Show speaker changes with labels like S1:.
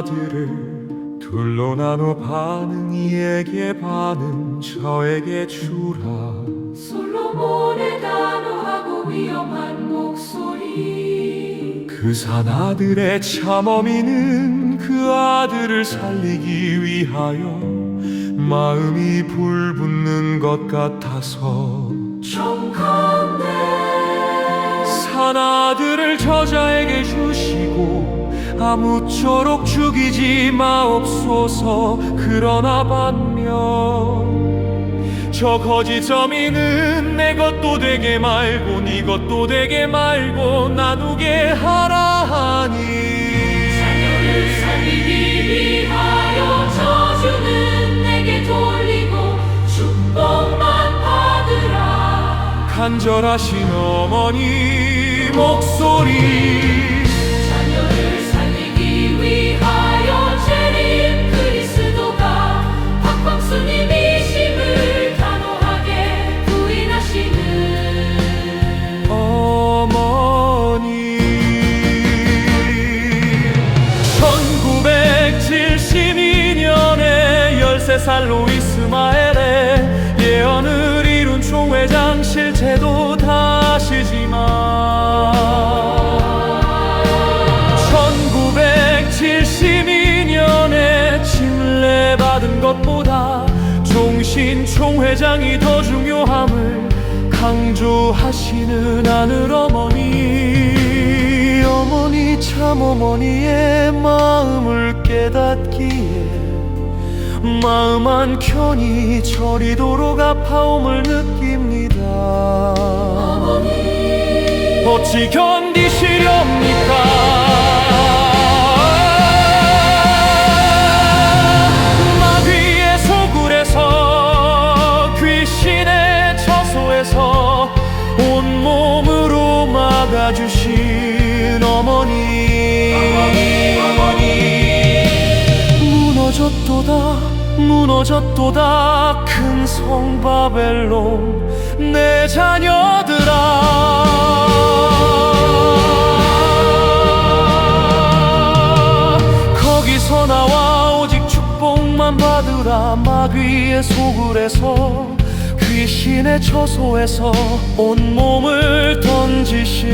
S1: 아들을 둘로 나눠 반은 이에게 반은 저에게 주라.
S2: 솔로몬의 단호하고 위험한 목소리.
S1: 그 산 아들의 참 어미는 그 아들을 살리기 위하여 마음이 불붙는 것 같아서
S2: 정한데
S1: 산 아들을 저자에게 주시고 아무쪼록 죽이지 마옵소서. 그러나 반면 저 거짓 점이는 내 것도 되게 말고 네 것도 되게 말고 나누게 하라 하니.
S2: 자녀를 살리기 위하여 저주는 내게 돌리고 축복만 받으라.
S1: 간절하신 어머니 목소리 13살 루이스 마엘의 예언을 이룬 총회장 실체도 다시지만 1972년에 침례받은 것보다 종신 총회장이 더 중요함을 강조하시는 하늘 어머니. 어머니 참 어머니의 마음을 깨닫기에 마음 한켠이 저리도록 아파옴을 느낍니다. 어찌 견디시렵니까 무너졌도다 무너졌도다 큰 성 바벨론 내 자녀들아. 거기서 나와 오직 축복만 받으라. 마귀의 소굴에서 귀신의 처소에서 온몸을 던지신